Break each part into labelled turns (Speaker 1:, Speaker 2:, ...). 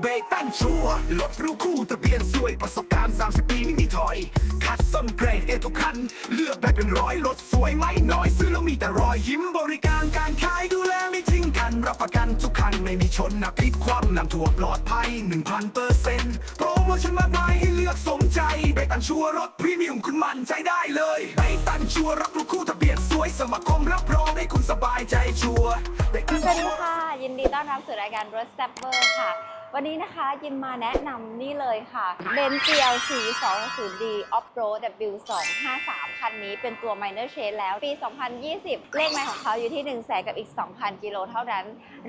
Speaker 1: เบตันชัวร์รถรู้คู่ทะเบียนสวยประสบการณ์ 30 ปีไม่มีถอย คัดส้นเกรดเอทุกคัน เลือกแบบเป็นร้อยรถสวยไม่น้อย ซื้อแล้วมีแต่รอยยิ้มบริการการขายดูแลไม่ทิ้งกัน รับประกันทุกคัน ไม่มีชนนะพลิกความนำถั่วปลอดภัย 1,000เปอร์เซ็นต์โปรโมชั่นมากมายให้เลือกสมใจเบตันชัวรถพรีเมียมคุณมั่นใจได้เลยเบตันชัวร์รับรู้คู่ทะเบียนสวยสมัครคมรับรองให้คุณสบายใจชัวร์เบตัน
Speaker 2: สวัส
Speaker 1: ชั
Speaker 2: ดี
Speaker 1: วร์
Speaker 2: ค่ะ ยินดีต้อนรับสู่รายการรถแซปเปอร์ค่ะ วันนี้นะคะยินมาแนะนำนี่เลยค่ะเบน GLC 2.0D Off-Road W253 คันนี้เป็นตัว Minor Change แล้ว ปี 2020 เลขไมล์ของเขาอยู่ที่ 1 0 0 0 0 0กับอีก 2,000 กิโลเท่านั้น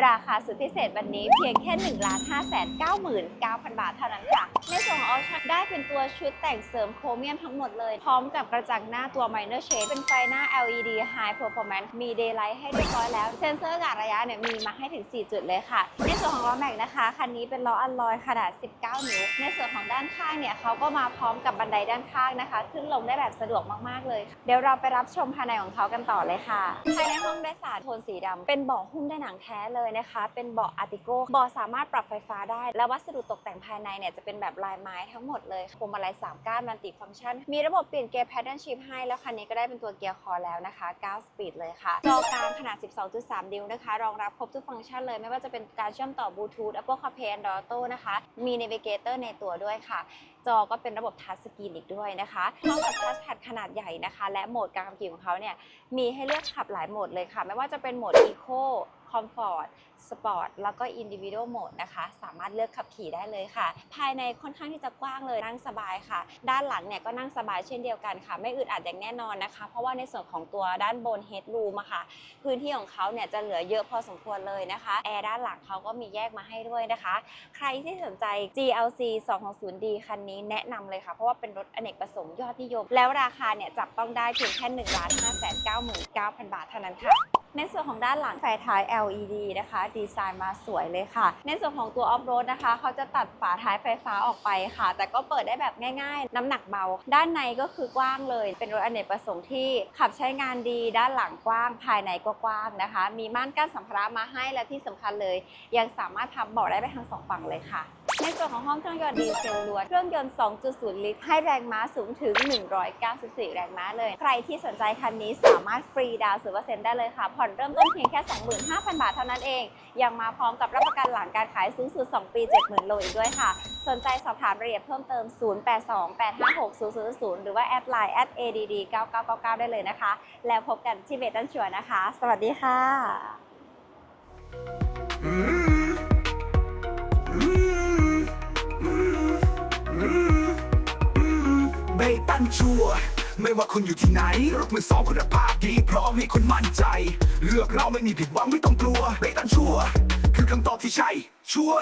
Speaker 2: ราคาสุดพิเศษวันนี้เพียงแค่ 1 5 9 9 0 0 0 บาทเท่านั้นค่ะ ในส่วนของออชั่นได้เป็นตัวชุดแต่งเสริมโครเมียมทั้งหมดเลย พร้อมกับกระจังหน้าตัว Minor Shade เป็นไฟหน้า LED High Performance มี Daylight ให้เรียบร้อยแล้ว เซ็นเซอร์กะระยะเนี่ยมีมาให้ถึง 4 จุดเลยค่ะ ในส่วนของล้อแม็กนะคะคันนี้เป็นล้ออัลลอยขนาด 19 นิ้ว ในส่วนของด้านข้างเนี่ยเขาก็มาพร้อมกับบันไดด้านข้างนะคะ ขึ้นลงได้แบบสะดวกมากๆเลย เดี๋ยวเราไปรับชมภายในของเขากันต่อเลยค่ะ ภายในห้องโดยสารโทนสีดำเป็นเบาะหุ้มด้วยหนังแท้เลยนะคะ เป็นเบาะอาร์ติโก้เบาะสามารถปรับไฟฟ้าได้ และวัสดุตกแต่งภายในเนี่ยจะเป็นแบบลายไม้ทั้งหมดเลยพวงมาลัย3ก้านมัลติฟังก์ชัน มีระบบเปลี่ยนเกียร์แพดเดิลชิพให้แล้วคันนี้ก็ได้เป็นตัวเกียร์คอแล้วนะคะ9สปีดเลยค่ะจอกลางขนาด 12.3 นิ้วนะคะ รองรับครบทุกฟังก์ชันเลยไม่ว่าจะเป็นการเชื่อมต่อบลูทูธ Apple CarPlay Android Auto นะคะ มี Navigator ในตัวด้วยค่ะ จอก็เป็นระบบทัชสกรีนอีกด้วยนะคะพร้อมกับทัชแพดขนาดใหญ่นะคะ และโหมดการขับขี่ของเขาเนี่ยมีให้เลือกขับหลายโหมดเลยค่ะ ไม่ว่าจะเป็นโหมด Eco Comfort Sport แล้วก็ Individual Mode นะคะ สามารถเลือกขับขี่ได้เลยค่ะ ภายในค่อนข้างที่จะกว้างเลยนั่งสบายค่ะ ด้านหลังเนี่ยก็นั่งสบายเช่นเดียวกันค่ะ ไม่อึดอัดอย่างแน่นอนนะคะ เพราะว่าในส่วนของตัวด้านบน Headroom อะค่ะ พื้นที่ของเขาเนี่ยจะเหลือเยอะพอสมควรเลยนะคะแอร์ด้านหลังเขาก็มีแยกมาให้ด้วยนะคะ ใครที่สนใจ GLC 260D คันนี้แนะนำเลยค่ะ เพราะว่าเป็นรถอเนกประสงค์ยอดนิยม แล้วราคาเนี่ยจับต้องได้เพียงแค่1 5 9 9 9 0 0 0 บาทเท่านั้นค่ะ ในส่วนของด้านหลังไฟท้าย LED นะคะ ดีไซน์มาสวยเลยค่ะ ในส่วนของตัวออฟโรดนะคะ เขาจะตัดฝาท้ายไฟฟ้าออกไปค่ะ แต่ก็เปิดได้แบบง่าย ๆ น้ำหนักเบา ด้านในก็คือกว้างเลย เป็นรถอเนกประสงค์ที่ขับใช้งานดีด้านหลังกว้าง ภายในก็กว้างนะคะ มีม่านกั้นสัมภาระมาให้และที่สำคัญเลย ยังสามารถพับเบาะได้ไปทั้งสองฝั่งเลยค่ะ ในส่วนของห้องเครื่องยนต์ดีเซลล้วน เครื่องยนต์ 2.0 ลิตร ให้แรงม้าสูงถึง 194 แรงม้าเลย ใครที่สนใจคันนี้สามารถฟรีดาวน์0%ได้เลยค่ะ ผ่อนเริ่มต้นเพียงแค่ 25,000 บาทเท่านั้นเอง ยังมาพร้อมกับรับประกันหลังการขายสูงสุด 2 ปี 70,000 โลอีกด้วยค่ะ สนใจสอบถามรายละเอียดเพิ่มเติม 0828560000 หรือว่าแอดไลน์ @add9999 ได้เลยนะคะ แล้วพบกันที่เบตันชัวร์นะคะ สวัสดีค่ะ
Speaker 1: อื เบตันชัวไม่ว่าคุณอยู่ที่ไหนรถมือสองคุณภาพดีพร้อมให้คุณมั่นใจ เลือกเราไม่มีผิดหวังไม่ต้องกลัวเบตันชัวคือคำตอบที่ใช่ชัวร์